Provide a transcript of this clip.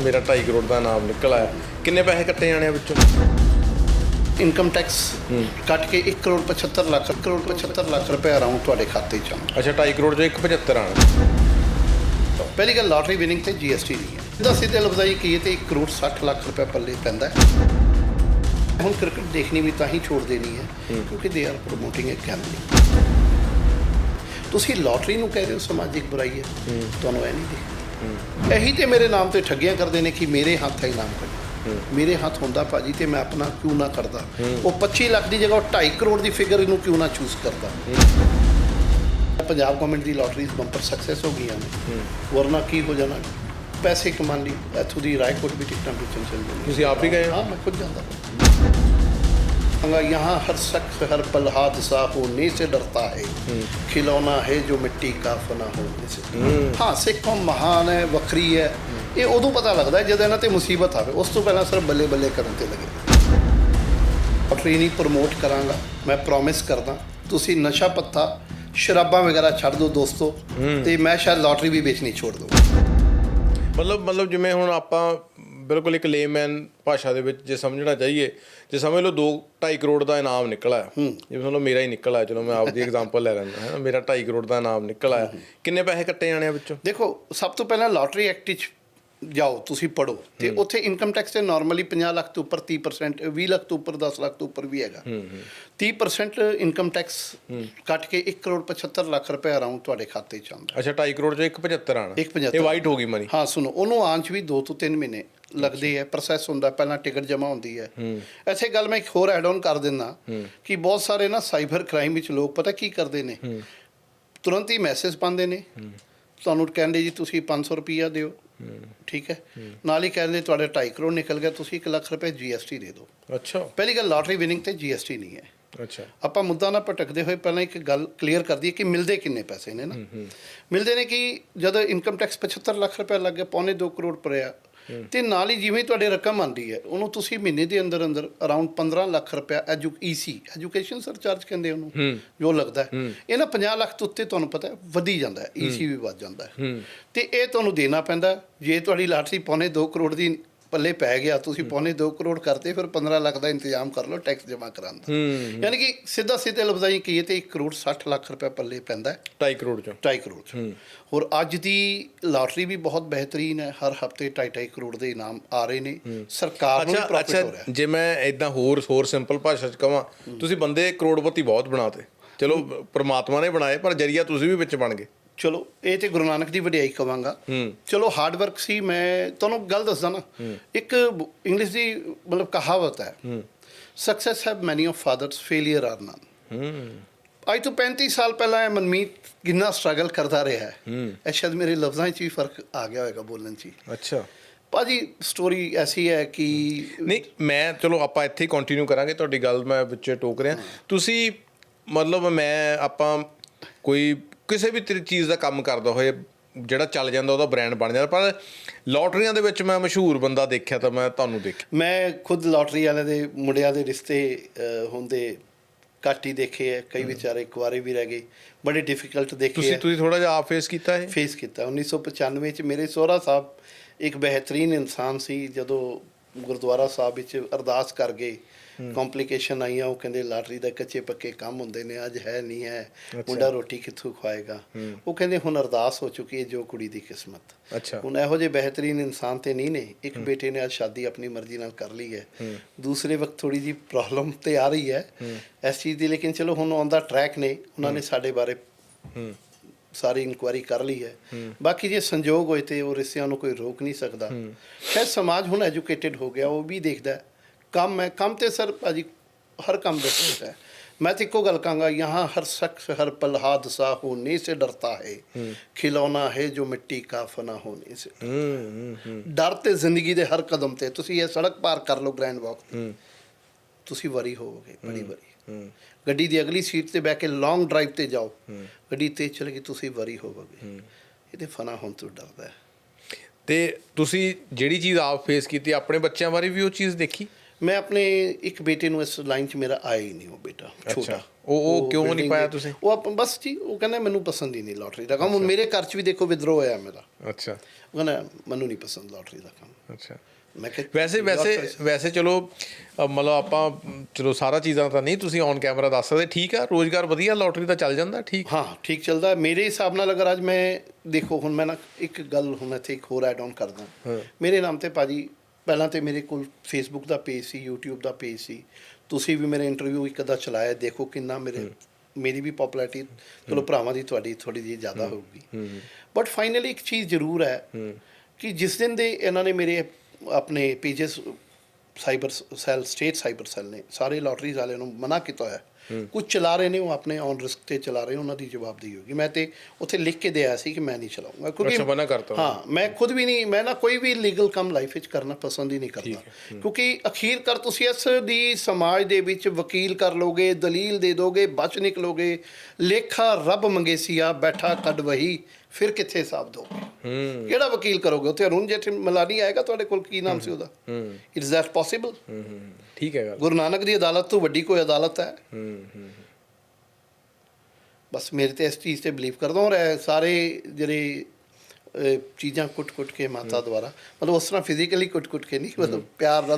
ਮੇਰਾ 2.5 ਕਰੋੜ ਦਾ ਨਾਮ ਨਿਕਲ ਆਇਆ। ਕਿੰਨੇ ਪੈਸੇ ਕੱਟੇ ਜਾਣੇ ਆ ਵਿੱਚੋਂ? ਇਨਕਮ ਟੈਕਸ ਕੱਟ ਕੇ 1 ਕਰੋੜ 75 ਲੱਖ ਕਰੋੜ 75 ਲੱਖ ਰੁਪਏ ਅਰਾਊਂਡ ਤੁਹਾਡੇ ਖਾਤੇ 'ਚ ਅੱਛਾ 2.5 ਕਰੋੜ ਚੋਂ 175 ਆਣਾ ਪਹਿਲੀ ਗੱਲ ਲਾਟਰੀ ਵਿਨਿੰਗ ਤੇ ਜੀਐਸਟੀ ਨਹੀਂ ਹੈ। ਸਿੱਧਾ ਸਿੱਧੇ ਲਫ਼ਜ਼ਾਂ ਕਹੀਏ ਤੇ 1 ਕਰੋੜ 60 ਲੱਖ ਰੁਪਏ ਪੱਲੇ ਪੈਂਦਾ ਹੁਣ ਕ੍ਰਿਕਟ ਦੇਖਣੀ ਵੀ ਤਾਂ ਹੀ ਛੋੜ ਦੇਣੀ ਹੈ ਕਿਉਂਕਿ they are promoting uh gambling ਤੁਸੀਂ ਲਾਟਰੀ ਨੂੰ ਕਹਿ ਰਹੇ ਹੋ ਸਮਾਜਿਕ ਬੁਰਾਈ ਹੈ। ਤੁਹਾਨੂੰ ਇਹ ਨਹੀਂ ਇਹੀ ਤੇ ਮੇਰੇ ਨਾਮ ਤੇ ਠੱਗੀਆਂ ਕਰਦੇ ਨੇ ਕਿ ਮੇਰੇ ਹੱਥ ਹੈ ਇਨਾਮ ਕੱਢ ਮੇਰੇ ਹੱਥ ਹੁੰਦਾ ਭਾਜੀ ਤੇ ਮੈਂ ਆਪਣਾ ਕਿਉਂ ਨਾ ਕਰਦਾ? ਉਹ 25 ਲੱਖ ਦੀ ਜਗ੍ਹਾ ਉਹ 2.5 ਕਰੋੜ ਦੀ ਫਿਗਰ ਇਹਨੂੰ ਕਿਉਂ ਨਾ ਚੂਜ਼ ਕਰਦਾ? ਪੰਜਾਬ ਗਵਰਨਮੈਂਟ ਦੀ ਲਾਟਰੀਜ਼ ਬੰਪਰ ਸਕਸੈਸ ਹੋ ਗਈਆਂ ਨੇ। ਵਰਨਾ ਕੀ ਹੋ ਜਾਣਾ? ਪੈਸੇ ਕਮਾਉਣ ਲਈ ਇੱਥੋਂ ਦੀ ਰਾਏਕੋਟ ਵੀ ਟਿਕਟਾਂ ਵੇਚਣ ਚੱਲ ਜਾਂਦੀ ਤੁਸੀਂ ਆਪ ਹੀ ਗਏ ਹੋ? ਮੈਂ ਖੁਦ ਜਾਂਦਾ। यहाँ हर शख्स हर पल हादसा होने से डरता है खिलौना है जो मिट्टी का फना होने से ਹਾਂ ਸਿੱਖ ਕੌਮ ਮਹਾਨ ਹੈ ਵੱਖਰੀ ਹੈ ਇਹ ਉਦੋਂ ਪਤਾ ਲੱਗਦਾ ਹੈ ਜਦੋਂ ਇਹਨਾਂ ਤੇ ਮੁਸੀਬਤ ਆਵੇ ਉਸ ਤੋਂ ਪਹਿਲਾਂ ਸਿਰਫ ਬੱਲੇ ਬੱਲੇ ਕਰਨ ਤੇ ਲੱਗੇ ਲਾਟਰੀ ਨਹੀਂ ਪ੍ਰਮੋਟ ਕਰਾਂਗਾ ਮੈਂ ਪ੍ਰੋਮਿਸ ਕਰਦਾ ਤੁਸੀਂ ਨਸ਼ਾ ਪੱਤਾ ਸ਼ਰਾਬਾਂ ਵਗੈਰਾ ਛੱਡ ਦਿਓ ਦੋਸਤੋ ਤੇ ਮੈਂ ਸ਼ਾਇਦ ਲਾਟਰੀ ਵੀ ਵੇਚਣੀ ਛੋੜ ਦਵਾਂ ਮਤਲਬ ਮਤਲਬ ਜਿਵੇਂ ਹੁਣ ਆਪਾਂ ਬਿਲਕੁਲ ਇੱਕ ਲੇਮੈਨ ਭਾਸ਼ਾ ਦੇ ਵਿੱਚ ਜੇ ਸਮਝਣਾ ਚਾਹੀਏ ਜੇ ਸਮਝ ਲਓ 2 2.5 ਕਰੋੜ ਦਾ ਇਨਾਮ ਨਿਕਲ ਜਿਵੇਂ ਸਮਝ ਲਓ ਮੇਰਾ ਹੀ ਨਿਕਲ ਚਲੋ ਮੈਂ ਆਪਦੀ ਐਗਜ਼ਾਮਪਲ ਲੈ ਲੈਂਦਾ ਹੈ ਮੇਰਾ 2.5 ਕਰੋੜ ਦਾ ਇਨਾਮ ਨਿਕਲ ਕਿੰਨੇ ਪੈਸੇ ਕੱਟੇ ਜਾਣੇ ਆ ਵਿੱਚੋਂ? ਦੇਖੋ ਸਭ ਤੋਂ ਪਹਿਲਾਂ ਲਾਟਰੀ ਐਕਟ ਵਿੱਚ ਜਾਓ ਤੁਸੀਂ ਪੜੋ ਤੇ ਉੱਥੇ ਇਨਕਮ ਟੈਕਸ ਤੇ ਨਾਰਮਲੀ 50 ਲੱਖ ਤੋਂ ਉੱਪਰ 30% 20 ਲੱਖ ਤੋਂ ਉੱਪਰ 10 ਲੱਖ ਤੋਂ ਉੱਪਰ ਵੀ ਹੈਗਾ। 30% ਇਨਕਮ ਟੈਕਸ ਕੱਟ ਕੇ 1 ਕਰੋੜ 75 ਲੱਖ ਰੁਪਏ ਅਰਾਊਂਡ ਤੁਹਾਡੇ ਖਾਤੇ 'ਚ ਆਉਂਦਾ। ਅੱਛਾ 2.5 ਕਰੋੜ ਚੋਂ 175 ਆਣਾ। 175 ਇਹ ਵਾਈਟ ਹੋ ਗਈ ਮਨੀ ਹਾਂ ਸੁਣੋ ਉਹਨੂੰ ਆਉਣ 'ਚ ਵੀ 2 ਤੋਂ 3 ਮਹੀਨੇ ਲੱਗਦੇ ਆ ਪ੍ਰੋਸੈਸ ਹੁੰਦਾ ਪਹਿਲਾਂ ਟਿਕਟ ਜਮ੍ਹਾਂ ਹੁੰਦੀ ਹੈ। ਐਸੇ ਗੱਲ ਮੈਂ ਇੱਕ ਹੋਰ ਐਡ ਆਨ ਕਰ ਦਿੰਦਾ ਕਿ ਬਹੁਤ ਸਾਰੇ ਨਾ ਸਾਈਬਰ ਕ੍ਰਾਈਮ ਵਿੱਚ ਲੋਕ ਪਤਾ ਕੀ ਕਰਦੇ ਨੇ? ਤੁਰੰਤ ਹੀ ਮੈਸੇਜ ਪਾਉਂਦੇ ਨੇ। ਤੁਹਾਨੂੰ ਕਹਿੰਦੇ ਜੀ ਤੁਸੀਂ 500 ਰੁਪਈਆ ਦਿਓ। ਠੀਕ ਹੈ? ਨਾਲ ਹੀ ਕਹਿੰਦੇ ਤੁਹਾਡੇ 2.5 ਕਰੋੜ ਨਿਕਲ ਗਿਆ ਤੁਸੀਂ 1 ਲੱਖ ਰੁਪਏ ਜੀਐਸਟੀ ਦੇ ਦਿਓ। ਅੱਛਾ। ਪਹਿਲੀ ਗੱਲ ਲਾਟਰੀ ਵਿਨਿੰਗ ਤੇ ਜੀਐਸਟੀ ਨਹੀਂ ਹੈ। ਅੱਛਾ। ਆਪਾਂ ਮੁੱਦਾ ਨਾ ਭਟਕਦੇ ਹੋਏ ਪਹਿਲਾਂ ਇੱਕ ਗੱਲ ਕਲੀਅਰ ਕਰ ਦਈਏ ਕਿ ਮਿਲਦੇ ਕਿੰਨੇ ਪੈਸੇ ਨੇ ਨਾ। ਮਿਲਦੇ ਨੇ ਕਿ ਜਦੋਂ ਇਨਕਮ ਟੈਕਸ 75 ਲੱਖ ਰੁਪਏ ਲੱਗ ਗਿਆ ਪੌਣੇ 2 ਕਰੋੜ ਪਰਿਆ ਤੇ ਨਾਲ ਹੀ ਜਿਵੇਂ ਤੁਹਾਡੇ ਰਕਮ ਆਂਦੀ ਹੈ ਉਹਨੂੰ ਤੁਸੀਂ ਮਹੀਨੇ ਦੇ ਅੰਦਰ ਅੰਦਰ ਅਰਾਊਂਡ 15 ਲੱਖ ਰੁਪਏ ਐਜੂ ਈਸੀ ਐਜੂਕੇਸ਼ਨ ਸਰਚਾਰਜ ਕਹਿੰਦੇ ਉਹਨੂੰ ਜੋ ਲੱਗਦਾ ਹੈ। ਇਹ ਨਾ 50 ਲੱਖ ਤੋਂ ਉੱਤੇ ਤੁਹਾਨੂੰ ਪਤਾ ਹੈ ਵਧੀ ਜਾਂਦਾ ਹੈ ਈਸੀ ਵੀ ਵੱਧ ਜਾਂਦਾ ਹੈ। ਤੇ ਇਹ ਤੁਹਾਨੂੰ ਦੇਣਾ ਪੈਂਦਾ। ਜੇ ਤੁਹਾਡੀ ਲਾਟਰੀ ਪੌਣੇ 2 ਕਰੋੜ ਦੀ ਪੱਲੇ ਪੈ ਗਿਆ ਤੁਸੀਂ ਪੌਣੇ 2 ਕਰੋੜ ਕਰਤੇ ਫਿਰ 15 ਲੱਖ ਦਾ ਇੰਤਜ਼ਾਮ ਕਰ ਲਓ ਟੈਕਸ ਜਮ੍ਹਾਂ ਕਰਾਉਣ ਦਾ ਯਾਨੀ ਕਿ ਸਿੱਧਾ ਸਿੱਧੇ ਲਫ਼ਜ਼ਾਂ ਕਹੀਏ ਤੇ 1 ਕਰੋੜ 60 ਲੱਖ ਰੁਪਏ ਪੱਲੇ ਪੈਂਦਾ ਹੈ। 2.5 ਕਰੋੜ ਚੋਂ। 2.5 ਕਰੋੜ 'ਚ। ਔਰ ਅੱਜ ਦੀ ਲਾਟਰੀ ਵੀ ਬਹੁਤ ਬਿਹਤਰੀਨ ਹੈ। ਹਰ ਹਫ਼ਤੇ 2.5 ਕਰੋੜ ਦੇ ਇਨਾਮ ਆ ਰਹੇ ਨੇ। ਸਰਕਾਰ ਨੂੰ ਪ੍ਰੋਫਿਟ ਹੋ ਰਿਹਾ ਹੈ। ਜੇ ਮੈਂ ਇਦਾਂ ਹੋਰ ਹੋਰ ਸਿੰਪਲ ਭਾਸ਼ਾ ਚ ਕਹਾਂ ਤੁਸੀਂ ਬੰਦੇ ਕਰੋੜਪਤੀ ਬਹੁਤ ਬਣਾਤੇ। ਚਲੋ ਪ੍ਰਮਾਤਮਾ ਨੇ ਬਣਾਏ ਪਰ ਜਰੀਆ ਤੁਸੀਂ ਵੀ ਵਿੱਚ ਬਣ ਗਏ। ਚਲੋ ਇਹ ਤੇ ਗੁਰੂ ਨਾਨਕ ਦੀ ਵਡਿਆਈ ਕਵਾਂਗਾ। ਚਲੋ ਹਾਰਡ ਵਰਕ ਸੀ ਮੈਂ ਤੁਹਾਨੂੰ ਗੱਲ ਦੱਸਦਾ ਨਾ। ਇੱਕ ਇੰਗਲਿਸ਼ ਦੀ ਮਤਲਬ ਕਹਾਵਤ ਹੈ success have many of fathers failure are none ਅੱਜ ਤੋਂ 35 ਸਾਲ ਪਹਿਲਾਂ ਇਹ ਮਨਮੀਤ ਕਿੰਨਾ ਸਟਰਗਲ ਕਰਦਾ ਰਿਹਾ ਹੈ। ਇਹ ਸ਼ਾਇਦ ਮੇਰੇ ਲਫ਼ਜ਼ਾਂ 'ਚ ਵੀ ਫ਼ਰਕ ਆ ਗਿਆ ਹੋਵੇਗਾ ਬੋਲਣ 'ਚ। ਅੱਛਾ। ਭਾਜੀ ਸਟੋਰੀ ਐਸੀ ਹੈ ਕਿ ਨਹੀਂ ਮੈਂ ਚਲੋ ਆਪਾਂ ਇੱਥੇ ਹੀ ਕੰਟੀਨਿਊ ਕਰਾਂਗੇ ਤੁਹਾਡੀ ਗੱਲ ਮੈਂ ਵਿੱਚ ਟੋਕ ਰਿਹਾ। ਤੁਸੀਂ ਮਤਲਬ ਮੈਂ ਆਪਾਂ ਕੋਈ ਕਿਸੇ ਵੀ ਤਰੀ ਚੀਜ਼ ਦਾ ਕੰਮ ਕਰਦਾ ਹੋਏ ਜਿਹੜਾ ਚੱਲ ਜਾਂਦਾ ਉਹਦਾ ਬ੍ਰਾਂਡ ਬਣ ਜਾਂਦਾ। ਪਰ ਲੋਟਰੀਆਂ ਦੇ ਵਿੱਚ ਮੈਂ ਮਸ਼ਹੂਰ ਬੰਦਾ ਦੇਖਿਆ ਤਾਂ ਮੈਂ ਤੁਹਾਨੂੰ ਦੇਖਿਆ। ਮੈਂ ਖੁਦ ਲਾਟਰੀ ਵਾਲੇ ਦੇ ਮੁੰਡਿਆਂ ਦੇ ਰਿਸ਼ਤੇ ਹੁੰਦੇ ਘੱਟ ਹੀ ਦੇਖੇ ਹੈ ਕਈ ਵਿਚਾਰੇ ਕੁਆਰੇ ਵੀ ਰਹਿ ਗਏ। ਬੜੇ ਡਿਫਿਕਲਟ ਦੇਖੇ ਤੁਸੀਂ ਹੈ ਤੁਸੀਂ ਥੋੜਾ ਜਿਹਾ ਆਪ ਫੇਸ ਕੀਤਾ ਇਹ? ਫੇਸ ਕੀਤਾ। 1995 ਚ ਮੇਰੇ ਸਹੁਰਾ ਸਾਹਿਬ ਇੱਕ ਬਿਹਤਰੀਨ ਇਨਸਾਨ ਸੀ। ਜਦੋਂ ਗੁਰਦੁਆਰਾ ਸਾਹਿਬ ਵਿੱਚ ਅਰਦਾਸ ਕਰ ਗਏ ਕੰਪਲਿਕੇਸ਼ਨ ਆਈਆਂ ਉਹ ਕਹਿੰਦੇ ਲਾਟਰੀ ਦਾ ਕੱਚੇ ਪੱਕੇ ਕੰਮ ਹੁੰਦੇ ਨੇ ਅੱਜ ਹੈ ਨਹੀਂ ਹੈ ਮੁੰਡਾ ਰੋਟੀ ਕਿੱਥੋਂ ਖਵਾਏਗਾ? ਉਹ ਕਹਿੰਦੇ ਹੁਣ ਅਰਦਾਸ ਹੋ ਚੁੱਕੀ ਹੈ ਜੋ ਕੁੜੀ ਦੀ ਕਿਸਮਤ। ਅੱਛਾ। ਹੁਣ ਇਹੋ ਜਿਹੇ ਬਿਹਤਰੀਨ ਇਨਸਾਨ ਤੇ ਨਹੀਂ ਨੇ। ਇੱਕ ਬੇਟੇ ਨੇ ਅੱਜ ਸ਼ਾਦੀ ਆਪਣੀ ਮਰਜ਼ੀ ਨਾਲ ਕਰ ਲਈ ਹੈ। ਦੂਸਰੇ ਵਕਤ ਥੋੜੀ ਜੀ ਪ੍ਰੋਬਲਮ ਤੇ ਆ ਰਹੀ ਹੈ ਇਸ ਚੀਜ਼ ਦੀ ਲੇਕਿਨ ਚਲੋ ਹੁਣ ਔਨ ਦਾ ਟਰੈਕ ਨੇ। ਉਹਨਾਂ ਨੇ ਸਾਡੇ ਬਾਰੇ ਸਾਰੀ ਇਨਕੁਆਇਰੀ ਕਰ ਲਈ ਹੈ। ਬਾਕੀ ਜੇ ਸੰਜੋਗ ਹੋਏ ਤੇ ਉਹ ਰਿਸ਼ਤਿਆਂ ਨੂੰ ਕੋਈ ਰੋਕ ਨਹੀਂ ਸਕਦਾ। ਖੈਰ ਸਮਾਜ ਹੁਣ ਐਜੂਕੇਟਿਡ ਹੋ ਗਿਆ ਉਹ ਵੀ ਦੇਖਦਾ। ਕੰਮ ਹੈ ਕੰਮ ਤੇ ਸਰ ਭਾਜੀ ਹਰ ਕੰਮ ਦੇ ਹੈ मैं तो इको गल कहूँगा यहाँ हर शख्स हर पल हादसा होने से डरता है खिलौना है जो मिट्टी का फना होने से ਹੂੰ ਹੂੰ ਹੂੰ ਡਰ ਤੇ ਜ਼ਿੰਦਗੀ ਦੇ ਹਰ ਕਦਮ ਤੇ ਤੁਸੀਂ ਇਹ ਸੜਕ ਪਾਰ ਕਰ ਲਓ ਗ੍ਰੈਂਡ ਵਾਕ ਤੁਸੀਂ ਵਰੀ ਹੋਵੋਗੇ ਬੜੀ ਵਰੀ ਗੱਡੀ ਦੀ ਅਗਲੀ ਸੀਟ ਤੇ ਬਹਿ ਕੇ ਲੌਂਗ ਡਰਾਈਵ ਤੇ ਜਾਓ ਗੱਡੀ ਤੇਜ਼ ਚੱਲੇਗੀ ਤੁਸੀਂ ਵਰੀ ਹੋਵੋਗੇ ਇਹਦੇ ਫਨਾ ਹੋਣ ਤੋਂ ਡਰਦਾ ਹੈ ਤੇ ਤੁਸੀਂ ਜਿਹੜੀ ਚੀਜ਼ ਆਪ ਫੇਸ ਕੀਤੀ ਆਪਣੇ ਬੱਚਿਆਂ ਬਾਰੇ ਵੀ ਉਹ ਚੀਜ਼ ਦੇਖੀ ਮੈਂ ਆਪਣੇ ਇੱਕ ਬੇਟੇ ਨੂੰ ਇਸ ਲਾਈਨ 'ਚ ਮੇਰਾ ਆਇਆ ਹੀ ਨਹੀਂ ਉਹ ਬੇਟਾ ਛੋਟਾ। ਉਹ- ਉਹ ਕਿਉਂ ਨਹੀਂ ਪਾਇਆ ਤੁਸੀਂ? ਉਹ ਆਪ ਬਸ ਜੀ ਉਹ ਕਹਿੰਦਾ ਮੈਨੂੰ ਪਸੰਦ ਹੀ ਨਹੀਂ ਲਾਟਰੀ ਦਾ ਕੰਮ। ਹੁਣ ਮੇਰੇ ਘਰ 'ਚ ਵੀ ਦੇਖੋ ਵਿਦਰੋਹ ਹੋਇਆ ਮੇਰਾ। ਅੱਛਾ। ਉਹ ਕਹਿੰਦਾ ਮੈਨੂੰ ਨਹੀਂ ਪਸੰਦ ਲਾਟਰੀ ਦਾ ਕੰਮ। ਅੱਛਾ। ਮੈਂ ਵੈਸੇ ਵੈਸੇ। ਵੈਸੇ ਚਲੋ ਮਤਲਬ ਆਪਾਂ ਚਲੋ ਸਾਰਾ ਚੀਜ਼ਾਂ ਤਾਂ ਨਹੀਂ ਤੁਸੀਂ ਔਨ ਕੈਮਰਾ ਦੱਸ ਸਕਦੇ। ਠੀਕ ਆ ਰੋਜ਼ਗਾਰ ਵਧੀਆ ਲੋਟਰੀ ਦਾ ਚੱਲ ਜਾਂਦਾ ਠੀਕ? ਹਾਂ ਠੀਕ ਚੱਲਦਾ। ਮੇਰੇ ਹਿਸਾਬ ਨਾਲ ਅਗਰ ਅੱਜ ਮੈਂ ਦੇਖੋ ਹੁਣ ਮੈਂ ਨਾ ਇੱਕ ਗੱਲ ਹੁਣ ਇੱਥੇ ਇੱਕ ਹੋਰ ਐਡ ਆਨ ਕਰਦਾ। ਮੇਰੇ ਨਾਮ ਤੇ ਭਾਜੀ ਪਹਿਲਾਂ ਤੇ ਮੇਰੇ ਕੋਲ ਫੇਸਬੁੱਕ ਦਾ ਪੇਜ ਸੀ YouTube ਦਾ ਪੇਜ ਸੀ। ਤੁਸੀਂ ਵੀ ਮੇਰੇ ਇੰਟਰਵਿਊ ਇੱਕ ਅੱਧਾ ਚਲਾਇਆ ਦੇਖੋ ਕਿੰਨਾ ਮੇਰੇ ਮੇਰੀ ਵੀ ਪਪੂਲੈਰਿਟੀ ਚਲੋ ਭਰਾਵਾਂ ਦੀ ਤੁਹਾਡੀ ਥੋੜੀ ਜਿਹੀ ਜ਼ਿਆਦਾ ਹੋਊਗੀ। ਬਟ ਫਾਈਨਲੀ ਇੱਕ ਚੀਜ਼ ਜ਼ਰੂਰ ਹੈ ਕਿ ਜਿਸ ਦਿਨ ਦੇ ਇਹਨਾਂ ਨੇ ਮੇਰੇ ਆਪਣੇ pages cyber cell state cyber cell ਨੇ ਸਾਰੇ ਲਾਟਰੀਜ਼ ਵਾਲਿਆਂ ਨੂੰ ਮਨਾ ਕੀਤਾ ਹੋਇਆ ਕੁਝ ਚਲਾ ਰਹੇ ਨੇ ਉਹ ਆਪਣੇ ਔਨ ਰਿਸਕ ਤੇ ਚਲਾ ਰਹੇ ਉਹਨਾਂ ਦੀ ਜਵਾਬਦੇਹੀ ਹੋਗੀ ਮੈਂ ਤੇ ਉੱਥੇ ਲਿਖ ਕੇ ਦਿਆ ਸੀ ਕਿ ਮੈਂ ਨਹੀਂ ਚਲਾਉਂਗਾ ਕਰਤਾ ਹਾਂ ਮੈਂ ਖੁਦ ਵੀ ਨਹੀਂ ਮੈਂ ਨਾ ਕੋਈ ਵੀ ਲੀਗਲ ਕੰਮ ਲਾਈਫ ਵਿੱਚ ਕਰਨਾ ਪਸੰਦ ਹੀ ਨਹੀਂ ਕਰਦਾ। ਕਿਉਂਕਿ ਅਖੀਰ ਕਰ ਤੁਸੀਂ ਇਸ ਦੀ ਸਮਾਜ ਦੇ ਵਿੱਚ ਵਕੀਲ ਕਰ ਲੋਗੇ ਦਲੀਲ ਦੇ ਦੋਗੇ ਬਚ ਨਿਕਲੋਗੇ ਲੇਖਾ ਰੱਬ ਮੰਗੇਸੀਆ ਬੈਠਾ ਕੱਢ ਵਹੀ ਫਿਰ ਕਿੱਥੇ ਹਿਸਾਬ ਦੋਗੇ? ਹੂੰ। ਕਿਹੜਾ ਵਕੀਲ ਕਰੋਗੇ? ਉੱਥੇ ਅਰੁਣ ਜੇਠੀ ਮਲਾਨੀ ਆਏਗਾ ਤੁਹਾਡੇ ਕੋਲ ਕੀ ਨਾਮ ਸੀ ਉਹਦਾ? ਇਟਸ ਦੈਟ ਪੋਸੀਬਲ ਹੂੰ, ਹੂੰ। ਠੀਕ ਹੈ ਗੱਲ। ਗੁਰੂ ਨਾਨਕ ਦੀ ਅਦਾਲਤ ਤੋਂ ਵੱਡੀ ਕੋਈ ਅਦਾਲਤ ਹੈ। ਹੂੰ ਹੂੰ ਬਸ ਮੇਰੇ ਤੇ ਇਸ ਚੀਜ਼ ਤੇ ਬਲੀਵ ਕਰਦਾ ਔਰ ਇਹ ਸਾਰੇ ਜਿਹੜੇ ਚੀਜ਼ਾਂ ਕੁੱਟ-ਕੁੱਟ ਕੇ ਮਾਤਾ ਦੁਆਰਾ ਮਤਲਬ ਉਸ ਤਰ੍ਹਾਂ ਫਿਜ਼ੀਕਲੀ ਕੁੱਟ-ਕੁੱਟ ਕੇ ਨਹੀਂ ਮਤਲਬ ਪਿਆਰ ਨਾਲ